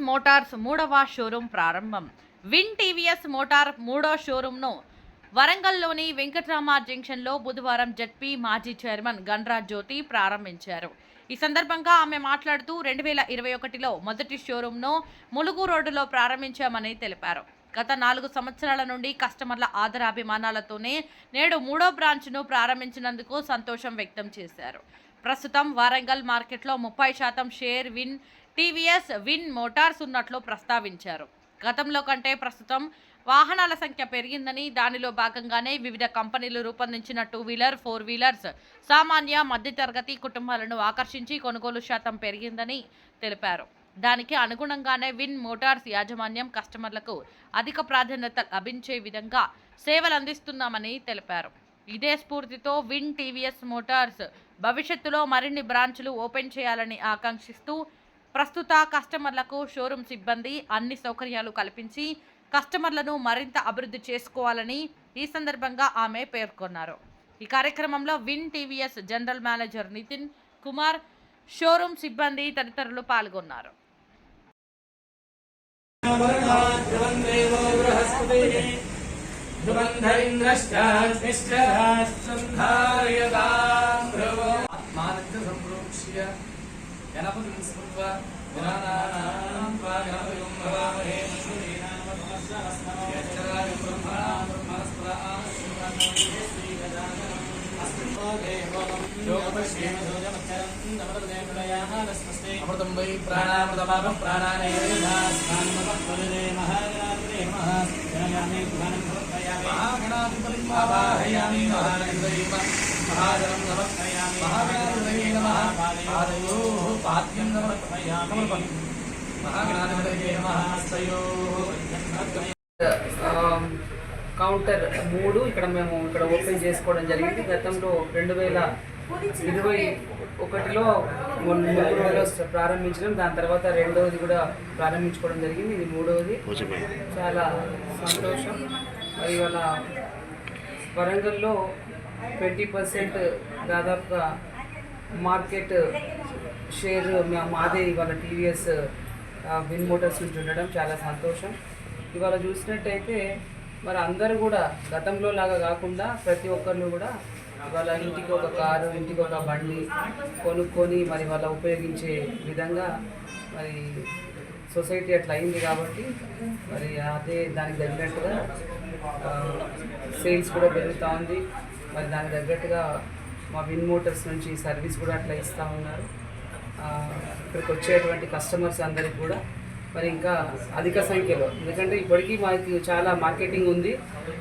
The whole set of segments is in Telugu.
టీవీఎస్ మోటార్స్ మూడవ షోరూం ప్రారంభం. విన్ టీవీఎస్ మోటార్ మూడో షోరూంను వరంగల్లోని వెంకట్రామ జంక్షన్లో బుధవారం జడ్పీ మాజీ చైర్మన్ గన్రాజ్ జ్యోతి ప్రారంభించారు. ఈ సందర్భంగా ఆమె మాట్లాడుతూ రెండు వేల ఇరవై ఒకటిలో మొదటి షోరూంను ములుగు రోడ్డులో ప్రారంభించామని తెలిపారు. గత నాలుగు సంవత్సరాల నుండి కస్టమర్ల ఆదరాభిమానాలతోనే నేడు మూడో బ్రాంచ్ను ప్రారంభించినందుకు సంతోషం వ్యక్తం చేశారు. ప్రస్తుతం వారంగల్ మార్కెట్లో ముప్పై శాతం share win TVS win motors ఉన్నట్లు ప్రస్తావించారు. గతంలో కంటే ప్రస్తుతం వాహనాల సంఖ్య పెరిగిందని దానిలో భాగంగానే వివిధ కంపెనీలు రూపొందించిన టూ వీలర్ ఫోర్ వీలర్స్ సామాన్య మధ్యతరగతి కుటుంబాలను ఆకర్షించి కొనుగోలు శాతం పెరిగిందని తెలిపారు. దానికి అనుగుణంగానే విన్ మోటార్స్ యాజమాన్యం కస్టమర్లకు అధిక ప్రాధాన్యత లభించే విధంగా సేవలు అందిస్తున్నామని తెలిపారు. ఇదే స్ఫూర్తితో విన్ టీవీఎస్ మోటార్స్ భవిష్యత్తులో మరిన్ని బ్రాంచులు ఓపెన్ చేయాలని ఆకాంక్షిస్తూ ప్రస్తుత కస్టమర్లకు షోరూమ్ సిబ్బంది అన్ని సౌకర్యాలు కల్పించి కస్టమర్లను మరింత అభివృద్ధి చేసుకోవాలని ఈ సందర్భంగా ఆమె పేర్కొన్నారు ఈ కార్యక్రమంలో win TVS general manager Nitin Kumar showroom సిబ్బంది తదితరులు పాల్గొన్నారు ఆత్మానంద సంప్రోక్ష్య గణపతిం స్మృత్వ గణానాం త్వా గణపతిం భవామహే అమృతం వై ప్రాణామృతమాపం కౌంటర్ మూడు. ఇక్కడ మేము ఇక్కడ ఓపెన్ చేసుకోవడం జరిగింది. గతంలో రెండు వేల ఇరవై ఒకటిలో మొన్న మూడు రోజులు ప్రారంభించడం దాని తర్వాత రెండవది కూడా ప్రారంభించుకోవడం జరిగింది. ఇది మూడవది చాలా సంతోషం. మరి ఇవాళ వరంగల్లో ట్వంటీ పర్సెంట్ దాదాపుగా మార్కెట్ షేర్ మాదే ఇవాళ టీవీఎస్ విన్ మోటార్స్ నుంచి ఉండడం చాలా సంతోషం. ఇవాళ చూసినట్టయితే మరి అందరూ కూడా గతంలో లాగా కాకుండా ప్రతి ఒక్కరు కూడా ఇవాళ ఇంటికి ఒక కారు ఇంటికి ఒక బండి కొనుక్కొని మరి వాళ్ళ ఉపయోగించే విధంగా మరి సొసైటీ అట్లా అయింది కాబట్టి మరి అదే దానికి తగినట్టుగా సేల్స్ కూడా పెరుగుతూ ఉంది. మరి దానికి తగ్గట్టుగా మా విన్ మోటార్స్ నుంచి సర్వీస్ కూడా అట్లా ఇస్తూ ఉన్నారు. ఇక్కడికి వచ్చేటువంటి కస్టమర్స్ అందరికి కూడా మరి ఇంకా అధిక సంఖ్యలో ఎందుకంటే ఇప్పటికీ మాకు చాలా మార్కెటింగ్ ఉంది.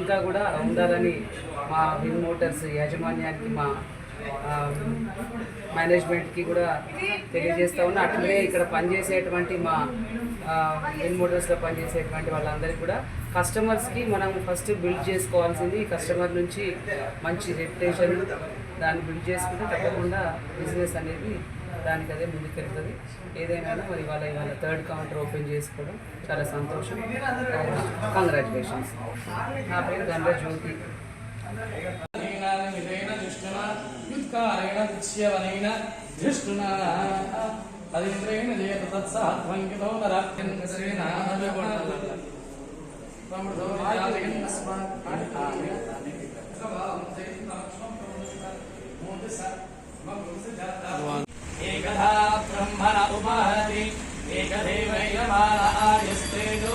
ఇంకా కూడా ఉండాలని మా విన్ మోటార్స్ యాజమాన్యానికి మా మేనేజ్మెంట్కి కూడా తెలియజేస్తా ఉన్నా. అట్లనే ఇక్కడ పనిచేసేటువంటి మా ఇన్ మోటార్స్లో పనిచేసేటువంటి వాళ్ళందరికీ కూడా కస్టమర్స్కి మనం ఫస్ట్ బిల్డ్ చేసుకోవాల్సింది కస్టమర్ నుంచి మంచి రెప్యుటేషన్ దాన్ని బిల్డ్ చేసుకుంటే తప్పకుండా బిజినెస్ అనేది దానికి అదే ముందుకెళ్తుంది. ఏదైనా మరి ఇవాళ ఇవాళ థర్డ్ కౌంటర్ ఓపెన్ చేసుకోవడం చాలా సంతోషం. కంగ్రాచులేషన్స్ నా పేరు గండ్ర జ్యోతి. విధేన దుష్టునా యుత్కారేణ దుశ్యవనేన ధృష్టునా అదింద్రేణ జయత తత్సాత్వంకితో నరాత్యంకసేన ప్రమృతో ఏకథా బ్రహ్మణ ఉపహరతి ఏకదేవైరమాన ఆయస్తేజో